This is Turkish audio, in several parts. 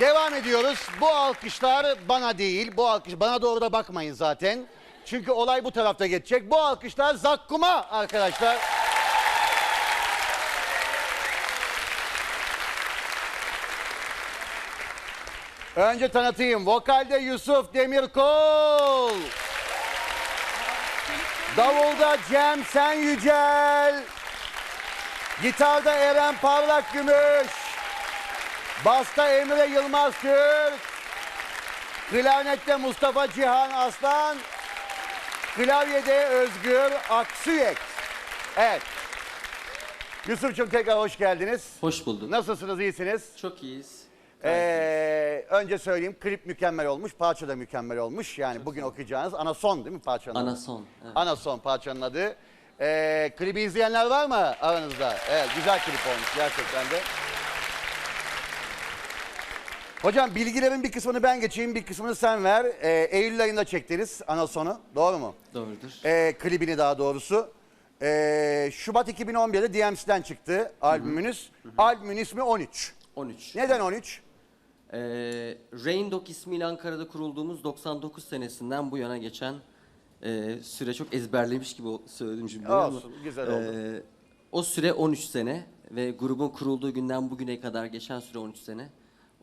Devam ediyoruz. Bu alkışlar bana değil. Bu alkış bana doğru da bakmayın zaten. Çünkü olay bu tarafta geçecek. Bu alkışlar Zakkum'a arkadaşlar. Önce tanıtayım. Vokalde Yusuf Demirkol. Davulda Cem Sen Yücel. Gitarda Eren Parlak Gümüş. Basta Emre Yılmaz Türk. Klarnette Mustafa Cihan Aslan. Klavyede Özgür Aksüyek. Evet. Yusuf'cum tekrar hoş geldiniz. Hoş bulduk. Nasılsınız, iyisiniz? Çok iyiyiz. Ee, önce söyleyeyim, klip mükemmel olmuş, parça da mükemmel olmuş. Yani bugün okuyacağınız Anason değil mi parçanın adı? Anason, evet. Anason parçanın adı. Ee, klibi izleyenler var mı aranızda? Evet, güzel klip olmuş gerçekten de. Hocam bilgilerin bir kısmını ben geçeyim, bir kısmını sen ver. Ee, Eylül ayında çektiniz Anason'u, doğru mu? Doğrudur. Ee, klibini daha doğrusu. Ee, Şubat 2011'de DMC'den çıktı albümünüz. Albümün ismi 13. 13. Neden 13? Ee, Rain Dog ismiyle Ankara'da kurulduğumuz 99 senesinden bu yana geçen e, süre çok ezberlemiş gibi söyledim cümleyi ama. Olsun, güzel oldu. e, o süre 13 sene ve grubun kurulduğu günden bugüne kadar geçen süre 13 sene.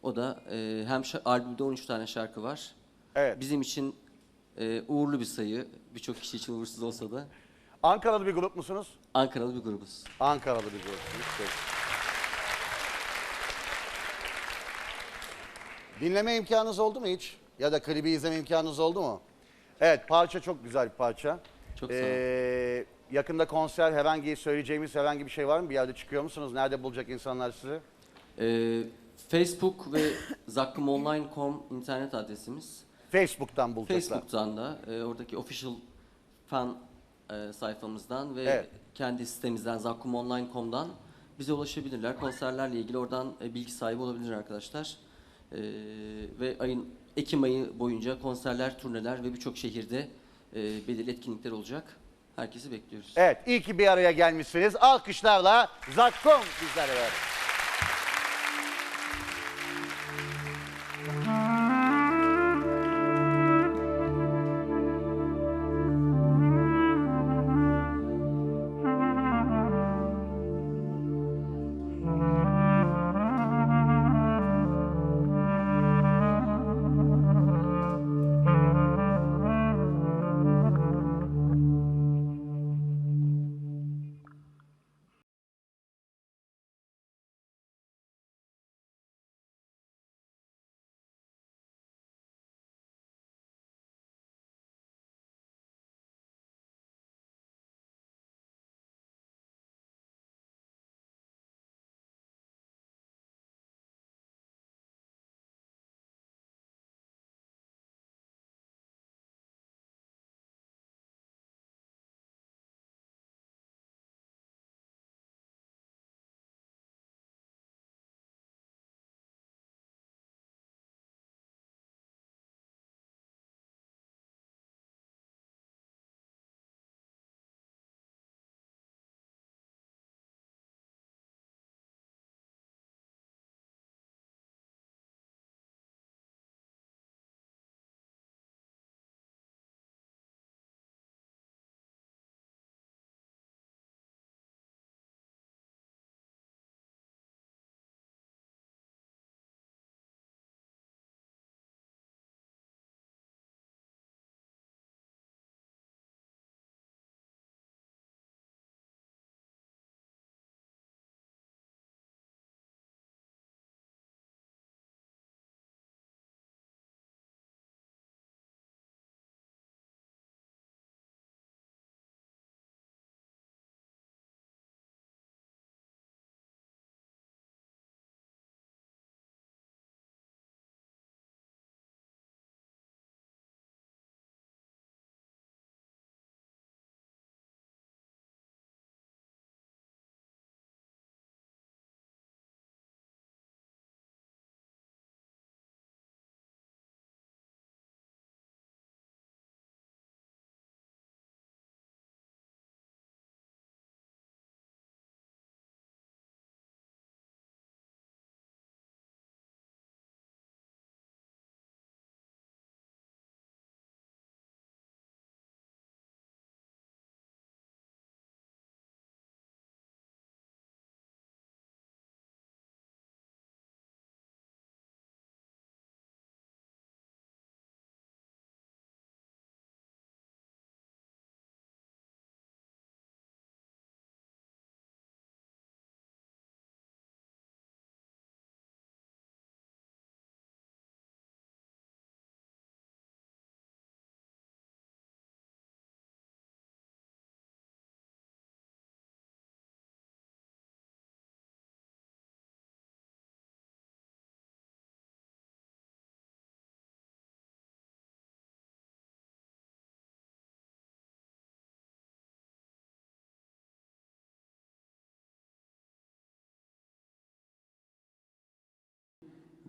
O da e, hem albümde 13 tane şarkı var. Evet. Bizim için e, uğurlu bir sayı. Birçok kişi için uğursuz olsa da. Ankaralı bir grup musunuz? Ankaralı bir grubuz. Ankaralı bir grupsunuz. Peki. Dinleme imkanınız oldu mu hiç? Ya da klibi izleme imkanınız oldu mu? Evet parça çok güzel bir parça. Çok sağ olun. Ee, yakında konser herhangi söyleyeceğimiz herhangi bir şey var mı? Bir yerde çıkıyor musunuz? Nerede bulacak insanlar sizi? Ee, Facebook ve zakkumonline.com internet adresimiz. Facebook'tan bulacaklar. Facebook'tan da e, oradaki official fan e, sayfamızdan ve Evet. kendi sitemizden zakkumonline.com'dan bize ulaşabilirler. Konserlerle ilgili oradan e, bilgi sahibi olabilir arkadaşlar. E, ve ayın Ekim ayı boyunca konserler, turneler ve birçok şehirde e, belirli etkinlikler olacak. Herkesi bekliyoruz. Evet iyi ki bir araya gelmişsiniz. Alkışlarla Zakkum bizlerle beraber.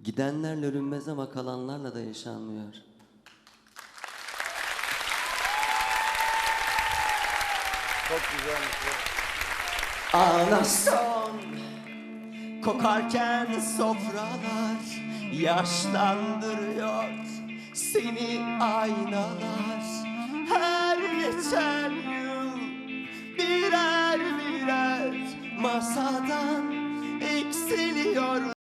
Gidenlerle ölünmez ama kalanlarla da yaşanmıyor. Çok güzelmiş. bu. Anason Kokarken sofralar Yaşlandırıyor Seni aynalar Her geçen yıl Birer birer Masadan Eksiliyor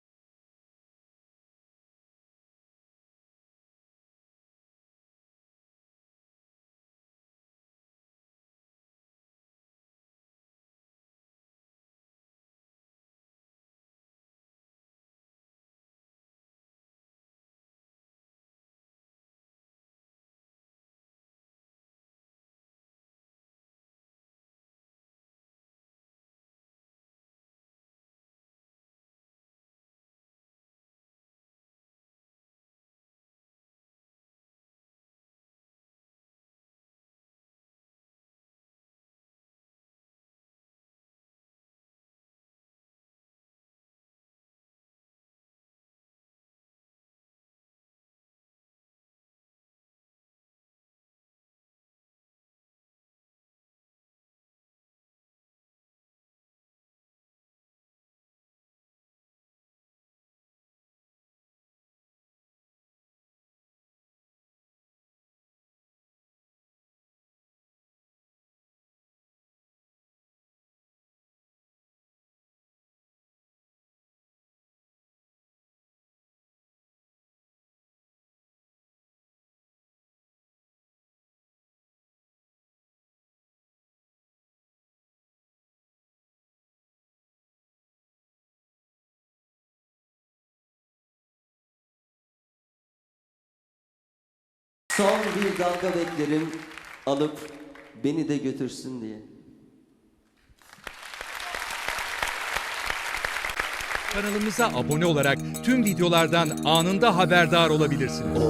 Son bir dalga beklerim alıp beni de götürsün diye. Kanalımıza abone olarak tüm videolardan anında haberdar olabilirsiniz.